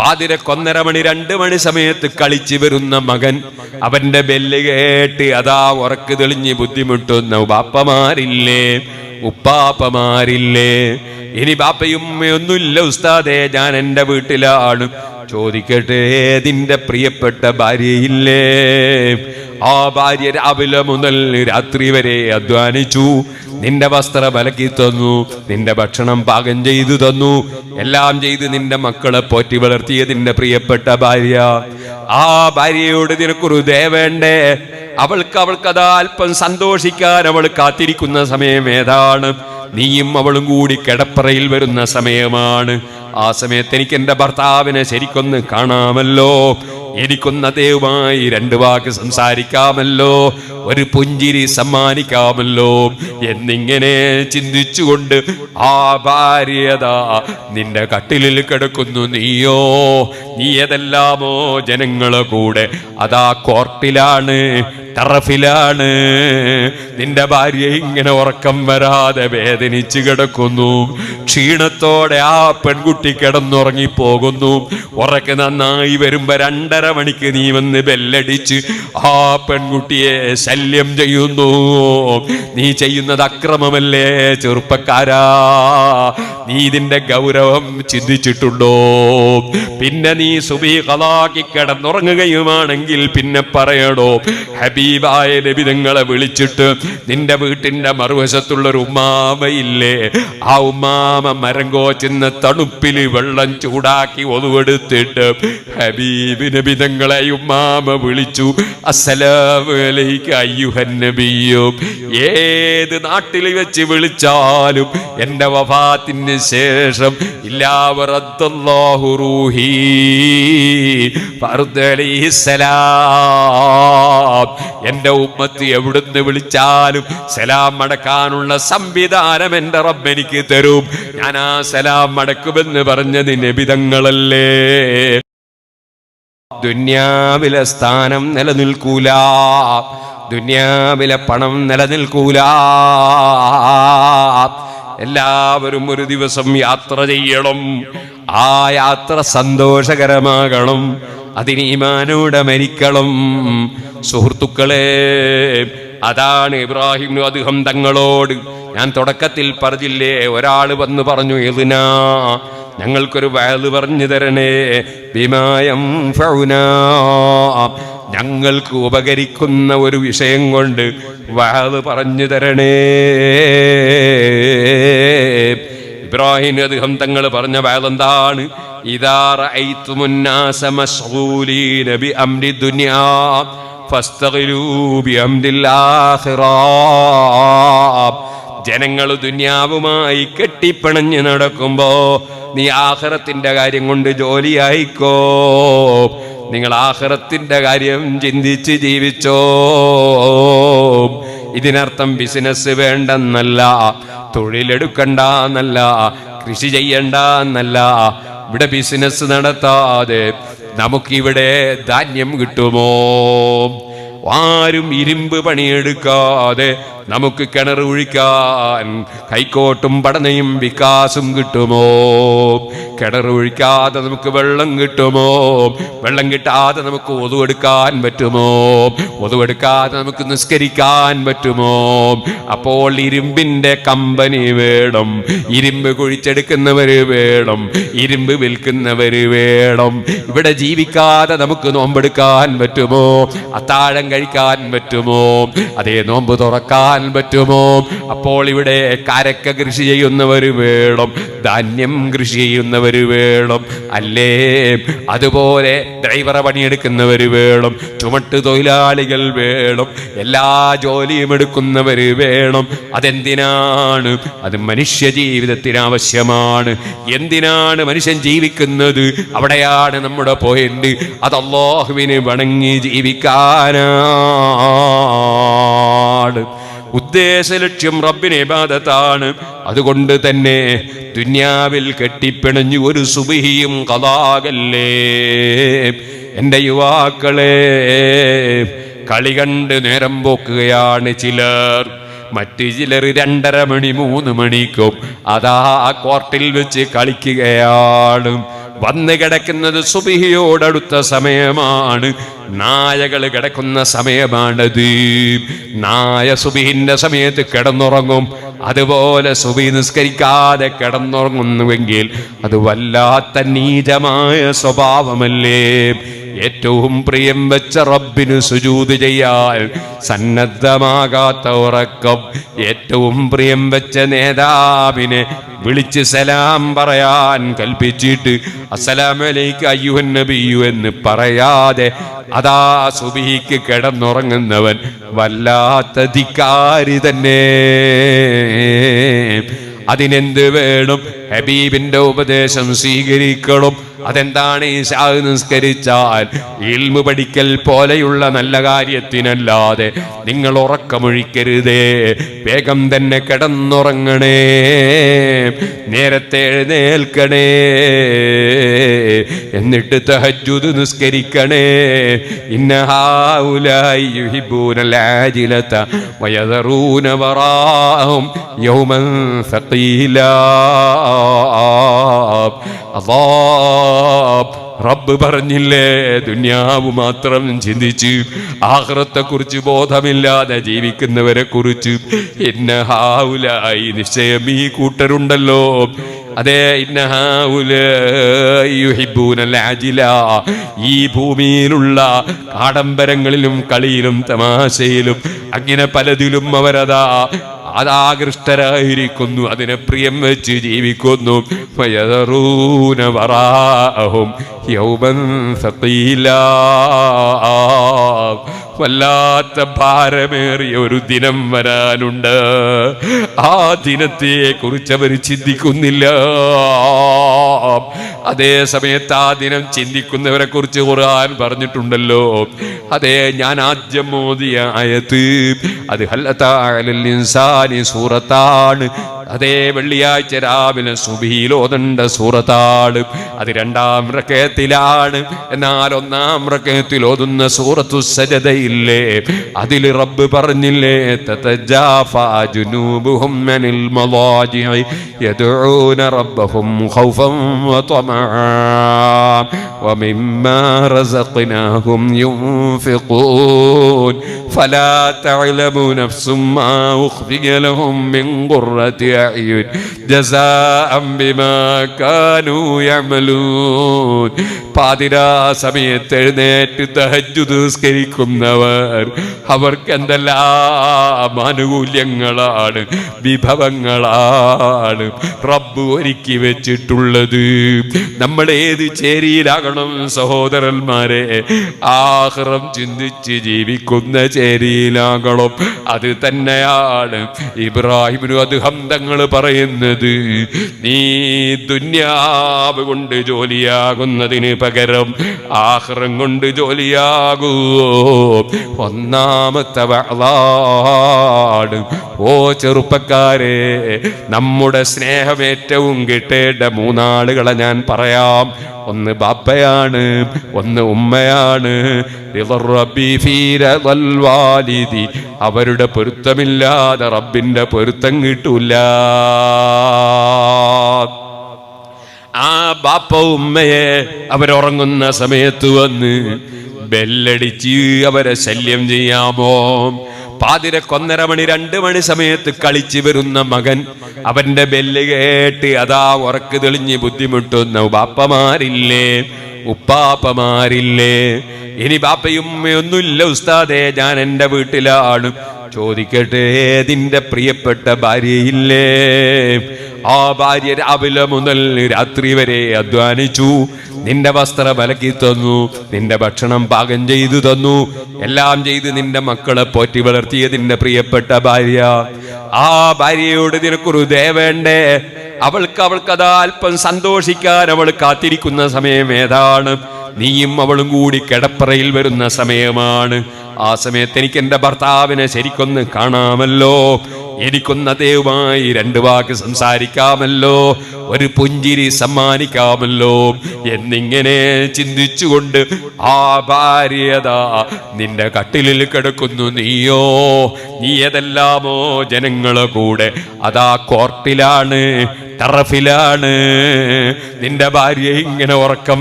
പാതിരക്കൊന്നര മണി രണ്ട് മണി സമയത്ത് കളിച്ചു വരുന്ന മകൻ അവന്റെ ബെല്ല് കേട്ട് അതാ ഉറക്ക് തെളിഞ്ഞ് ബുദ്ധിമുട്ടുന്ന ഉപ്പാപ്പമാരില്ലേ? ഉപ്പാപ്പമാരില്ലേ? ഇനി ബാപ്പയും ഒന്നുമില്ല ഉസ്താദേ ഞാൻ എന്റെ വീട്ടിലാണ്. ചോദിക്കട്ടെ ഏതിന്റെ പ്രിയപ്പെട്ട ഭാര്യയില്ലേ? ആ ഭാര്യ രാവിലെ മുതൽ രാത്രി വരെ അധ്വാനിച്ചു. നിന്റെ വസ്ത്രം അലക്കി തന്നു നിന്റെ ഭക്ഷണം പാകം ചെയ്തു തന്നു. എല്ലാം ചെയ്ത് നിന്റെ മക്കളെ പോറ്റി വളർത്തിയ നിന്റെ പ്രിയപ്പെട്ട ഭാര്യ. ആ ഭാര്യയോട് നിനക്കൊരു ദേവേണ്ടേ അവൾക്ക് അവൾക്കതാ അല്പം സന്തോഷിക്കാൻ അവൾ കാത്തിരിക്കുന്ന സമയം ഏതാണ്? നീയും അവളും കൂടി കിടപ്പറയിൽ വരുന്ന സമയമാണ്. ആ സമയത്ത് എനിക്ക് എന്റെ ഭർത്താവിനെ ശരിക്കൊന്ന് കാണാമല്ലോ. എനിക്കൊന്ന് അദ്ദേഹവുമായി രണ്ടു വാക്ക് സംസാരിക്കാമല്ലോ. ഒരു പുഞ്ചിരി സമ്മാനിക്കാമല്ലോ. എന്നിങ്ങനെ ചിന്തിച്ചുകൊണ്ട് ആ ഭാര്യത നിന്റെ കട്ടിലിൽ കിടക്കുന്നു നീയോ? നീ ഏതെല്ലാമോ ജനങ്ങളെ കൂടെ അതാ കോർട്ടിലാണ്. ടറഫിലാണ് നിന്റെ ഭാര്യ ഇങ്ങനെ ഉറക്കം വരാതെ വേദനിച്ച് കിടക്കുന്നു. ക്ഷീണത്തോടെ ആ പെൺകുട്ടി കിടന്നുറങ്ങി പോകുന്നു ഉറക്ക് നന്നായി വരുമ്പോ രണ്ടര മണിക്ക് നീ വന്ന് ബെല്ലടിച്ച് ആ പെൺകുട്ടിയെ ശല്യം ചെയ്യുന്നു. നീ ചെയ്യുന്നത് അക്രമമല്ലേ ചെറുപ്പക്കാരാ? നീ ഇതിന്റെ ഗൗരവം ചിന്തിച്ചിട്ടുണ്ടോ? പിന്നെ നീ സുബി കലാക്കി കിടന്നുറങ്ങുകയുമാണെങ്കിൽ പിന്നെ പറയണോ ഹബീബായ നിങ്ങളെ വിളിച്ചിട്ട് നിന്റെ വീട്ടിന്റെ മറുവശത്തുള്ള ഒരു ഉമ്മാമയില്ലേ? ആ ഉമ്മാമ മരം കോച്ചുന്ന തണുപ്പിൽ വെള്ളം ചൂടാക്കി ഒതുവെടുത്തിട്ട് ഹബീബ് നബി നിങ്ങളെ ഉമ്മാമ വിളിച്ചു നബിയോ ഏത് നാട്ടിൽ വെച്ച് വിളിച്ചാലും എന്റെ വഫാത്തിന് ശേഷം ഇല്ലാവറദ്ദല്ലാഹു റൂഹി എന്റെ ഉമ്മത്ത് എവിടുന്ന് വിളിച്ചാലും സലാം മടക്കാനുള്ള സംവിധാനം എന്റെ റബ്ബെനിക്ക് തരും. ഞാൻ ആ സലാം മടക്കുമെന്ന് പറഞ്ഞത് നബിതങ്ങളല്ലേ. ദുന്യാവിലെ സ്ഥാനം നിലനിൽക്കൂല. ദുന്യാവിലെ പണം നിലനിൽക്കൂല. എല്ലാവരും ഒരു ദിവസം യാത്ര ചെയ്യണം. ആ യാത്ര സന്തോഷകരമാകണം. അതിന് ഈമാനോടെ മരിക്കണം. സുഹൃത്തുക്കളെ അതാണ് ഇബ്രാഹിം അദ്ദേഹം തങ്ങളോട് ഞാൻ തുടക്കത്തിൽ പറഞ്ഞില്ലേ ഒരാൾ വന്ന് പറഞ്ഞു എതിനാ ഞങ്ങൾക്കൊരു വയത് പറഞ്ഞു തരണേ വിമായം ഫൗന ഞങ്ങൾക്ക് ഉപകരിക്കുന്ന ഒരു വിഷയം കൊണ്ട് വയത് പറഞ്ഞു തരണേ. ഇബ്രാഹിം അദ്ദേഹം തങ്ങൾ പറഞ്ഞ ആഖിറ ജനങ്ങൾ ദുന്യാവുമായി കെട്ടിപ്പിണഞ്ഞ് നടക്കുമ്പോ നീ ആഹ്റത്തിന്റെ കാര്യം കൊണ്ട് ജോലിയായിക്കോ നിങ്ങൾ ആഹ്റത്തിന്റെ കാര്യം ചിന്തിച്ച് ജീവിച്ചോ ഇതിനർത്ഥം ബിസിനസ് വേണ്ടെന്നല്ല തൊഴിലെടുക്കണ്ട എന്നല്ല കൃഷി ചെയ്യണ്ട എന്നല്ല ഇവിടെ ബിസിനസ് നടത്താതെ നമുക്കിവിടെ ധാന്യം കിട്ടുമോ? ആരും ഇരുമ്പ് പണിയെടുക്കാതെ നമുക്ക് കിണർ ഒഴിക്കാൻ കൈക്കോട്ടും പടനയും വികാസും കിട്ടുമോ? കിണർ ഒഴിക്കാതെ നമുക്ക് വെള്ളം കിട്ടുമോ? വെള്ളം കിട്ടാതെ നമുക്ക് ഒതുവെടുക്കാൻ പറ്റുമോ? ഒതുവെടുക്കാതെ നമുക്ക് നിസ്കരിക്കാൻ പറ്റുമോ? അപ്പോൾ ഇരുമ്പിന്റെ കമ്പനി വേണം. ഇരുമ്പ് കുഴിച്ചെടുക്കുന്നവര് വേണം. ഇരുമ്പ് വിൽക്കുന്നവര് വേണം. ഇവിടെ ജീവിക്കാതെ നമുക്ക് നോമ്പെടുക്കാൻ പറ്റുമോ? അത്താഴം കഴിക്കാൻ പറ്റുമോ? അതേ നോമ്പ് തുറക്കാൻ പറ്റുമോ? അപ്പോൾ ഇവിടെ കരക്ക കൃഷി ചെയ്യുന്നവർ വേണം. ധാന്യം കൃഷി ചെയ്യുന്നവർ വേണം. അല്ലേ? അതുപോലെ ഡ്രൈവറെ പണിയെടുക്കുന്നവർ വേണം. ചുമട്ട് തൊഴിലാളികൾ വേണം. എല്ലാ ജോലിയും എടുക്കുന്നവർ വേണം. അതെന്തിനാണ്? അത് മനുഷ്യ ജീവിതത്തിന് ആവശ്യമാണ്. എന്തിനാണ് മനുഷ്യൻ ജീവിക്കുന്നത്? അവിടെയാണ് നമ്മുടെ പോയിന്റ് അത് വണങ്ങി ജീവിക്കാനാണ്. ഉദ്ദേശ ലക്ഷ്യം റബ്ബിന് ഇബാദത്താണ് അതുകൊണ്ട് തന്നെ ദുന്യാവിൽ കെട്ടിപ്പിണഞ്ഞു ഒരു സുബിഹിയും കഥാകല്ലേ എന്റെ യുവാക്കളെ കളി കണ്ട് നേരം പോക്കുകയാണ് ചിലർ. മറ്റു ചിലർ രണ്ടര മണി മൂന്ന് മണിക്കും അതാ കോർട്ടിൽ വെച്ച് കളിക്കുകയാണ്. വന്നു കിടക്കുന്നത് സുബിഹിയോടടുത്ത സമയമാണ്. നായകൾ കിടക്കുന്ന സമയമാണത്. നായ സുബിഹിന്റെ സമയത്ത് കിടന്നുറങ്ങും. അതുപോലെ സുബി നിസ്കരിക്കാതെ കിടന്നുറങ്ങുന്നുവെങ്കിൽ അത് വല്ലാത്ത നീചമായ സ്വഭാവമല്ലേ. ഏറ്റവും പ്രിയം വെച്ച റബ്ബിന് സുജൂത് ചെയ്യാൻ സന്നദ്ധമാകാത്ത ഉറക്കം. ഏറ്റവും പ്രിയം വെച്ച നേതാവിനെ വിളിച്ച് സലാം പറയാൻ കൽപ്പിച്ചിട്ട് അസലാമലേക്ക് അയ്യുഹൻ നബിയു എന്ന് പറയാതെ അതാ സുബിഹിക്ക് കിടന്നുറങ്ങുന്നവൻ വല്ലാത്ത ധിക്കാരി തന്നെ. അതിനെന്ത് വേണം? ഹബീബിന്റെ ഉപദേശം സ്വീകരിക്കണം. അതെന്താണ് ഈ ഷാഹ് നിസ്കരിച്ചാൽ? ഇൽമു പഠിക്കൽ പോലെയുള്ള നല്ല കാര്യത്തിനല്ലാതെ നിങ്ങൾ ഉറക്കമൊഴിക്കരുതേ. വേഗം തന്നെ കിടന്നുറങ്ങണേ. നേരത്തെ എഴുന്നേൽക്കണേ. എന്നിട്ട് തഹജുദ് നിസ്കരിക്കണേ. ഇന്നഹാഉലായി യുഹിബ്ബൂനൽ ആജിലത യൗമൻ റബ്ബ് പറഞ്ഞില്ലേ ദുന്യാവ് മാത്രം ചിന്തിച്ച് ആഹ്റത്തെ കുറിച്ച് ബോധമില്ലാതെ ജീവിക്കുന്നവരെ കുറിച്ച്. എന്നെ ഹാവുലായി നിശ്ചയം ഈ കൂട്ടരുണ്ടല്ലോ. അതെ ഇന്ന ഹാവുലായി യുഹിബ്ബൂനൽ ആജില. ഈ ഭൂമിയിലുള്ള ആഡംബരങ്ങളിലും കളിയിലും തമാശയിലും അങ്ങനെ പലതിലും അവരതാ അതാകൃഷ്ടരായിരിക്കുന്നു അതിനെ പ്രിയം വെച്ച് ജീവിക്കുന്നു. വല്ലാത്ത ഭാരമേറിയ ഒരു ദിനം വരാനുണ്ട്. ആ ദിനത്തെ കുറിച്ച് അവർ ചിന്തിക്കുന്നില്ല. അതേ സമയത്ത് ആ ദിനം ചിന്തിക്കുന്നവരെ കുറിച്ച് ഖുർആൻ പറഞ്ഞിട്ടുണ്ടല്ലോ. അതെ ഞാൻ ആദ്യം മോദിയ ആയത്ത് അത് ഇൻസാനി സൂറത്താണ്. അതേ വെള്ളിയാഴ്ച രാവിലെ സുബിയിലോതണ്ട സൂറത്താണ്. അത് രണ്ടാം റക്കയത്തിലാണ് എന്നാൽ ഒന്നാം റക്കയത്തിൽ ഓതുന്ന സൂറത്തു സജതയില്ലേ അതിൽ റബ്ബ് പറഞ്ഞില്ലേ? അനിൽ മളാജിഇ യദ്ഊന റബ്ബഹും ഖൗഫൻ വതമആ ومما رزقناهم ينفقون فلا تعلم نفس ما أخفي لهم من قرة أعين جزاء بما كانوا يعملون പാതിരാ സമയത്ത് എഴുന്നേറ്റ് തഹജു നിസ്കരിക്കുന്നവർ അവർക്ക് എന്തെല്ലാം ആനുകൂല്യങ്ങളാണ് വിഭവങ്ങളാണ് റബ്ബ് ഒരുക്കി വെച്ചിട്ടുള്ളത് നമ്മൾ ഏത് ചേരിയിലാകണം സഹോദരന്മാരെ? ആഹ്റം ചിന്തിച്ച് ജീവിക്കുന്ന ചേരിയിലാകണം. അത് തന്നെയാണ് ഇബ്രാഹിമിനു അദ്ദേഹം തങ്ങൾ പറയുന്നത്. നീ ദുന്യാവ് കൊണ്ട് ജോലിയാകുന്നതിന് പകരം ആഹ്റം കൊണ്ട് ജോലിയാകൂ. ഒന്നാമത്തെ വളാട് ഓ ചെറുപ്പക്കാരെ നമ്മുടെ സ്നേഹം ഏറ്റവും കിട്ടേണ്ട മൂന്നാളുകളെ ഞാൻ പറയാം. ഒന്ന് ബാപ്പയാണ് ഒന്ന് ഉമ്മയാണ്. അവരുടെ പൊരുത്തമില്ലാതെ റബ്ബിന്റെ പൊരുത്തം കിട്ടൂല. ആ ബാപ്പ ഉമ്മയെ അവരുറങ്ങുന്ന സമയത്ത് വന്ന് ബെല്ലടിച്ച് അവരെ ശല്യം ചെയ്യാമോ? പാതിരക്കൊന്നര മണി രണ്ട് മണി സമയത്ത് കളിച്ചു വരുന്ന മകൻ അവന്റെ ബെല്ല് കേട്ട് അതാ ഉറക്ക് തെളിഞ്ഞ് ബുദ്ധിമുട്ടുന്ന ബാപ്പമാരില്ലേ ഉപ്പാപ്പമാരില്ലേ. ഇനി ബാപ്പയും ഉമ്മയൊന്നുമില്ല ഉസ്താദേ ഞാൻ എന്റെ വീട്ടിലാണ്. ചോദിക്കട്ടെ ഏതിന്റെ പ്രിയപ്പെട്ട ഭാര്യയില്ലേ? ആ ഭാര്യ രാവിലെ മുതൽ രാത്രി വരെ അധ്വാനിച്ചു. നിന്റെ വസ്ത്രം വലക്കി തന്നു നിന്റെ ഭക്ഷണം പാകം ചെയ്തു തന്നു. എല്ലാം ചെയ്ത് നിന്റെ മക്കളെ പോറ്റി വളർത്തിയ നിന്റെ പ്രിയപ്പെട്ട ഭാര്യ. ആ ഭാര്യയോട് നിനക്കൊരു ദേവേണ്ടേ അവൾക്ക് അവൾക്ക് അല്പം സന്തോഷിക്കാൻ അവൾ കാത്തിരിക്കുന്ന സമയം ഏതാണ്? നീയും അവളും കൂടി കിടപ്പറയിൽ വരുന്ന സമയമാണ്. ആ സമയത്ത് എനിക്ക് എന്റെ ഭർത്താവിനെ ശരിക്കൊന്ന് കാണാമല്ലോ. എനിക്കൊന്ന് അദ്ദേഹവുമായി രണ്ട് വാക്ക് സംസാരിക്കാമല്ലോ. ഒരു പുഞ്ചിരി സമ്മാനിക്കാമല്ലോ. എന്നിങ്ങനെ ചിന്തിച്ചുകൊണ്ട് ആ ഭാര്യത നിന്റെ കട്ടിലിൽ കിടക്കുന്നു നീയോ? നീ ഏതെല്ലാമോ ജനങ്ങളെ കൂടെ? അതാ കോർട്ടിലാണ് ടറഫിലാണ് നിന്റെ ഭാര്യ ഇങ്ങനെ ഉറക്കം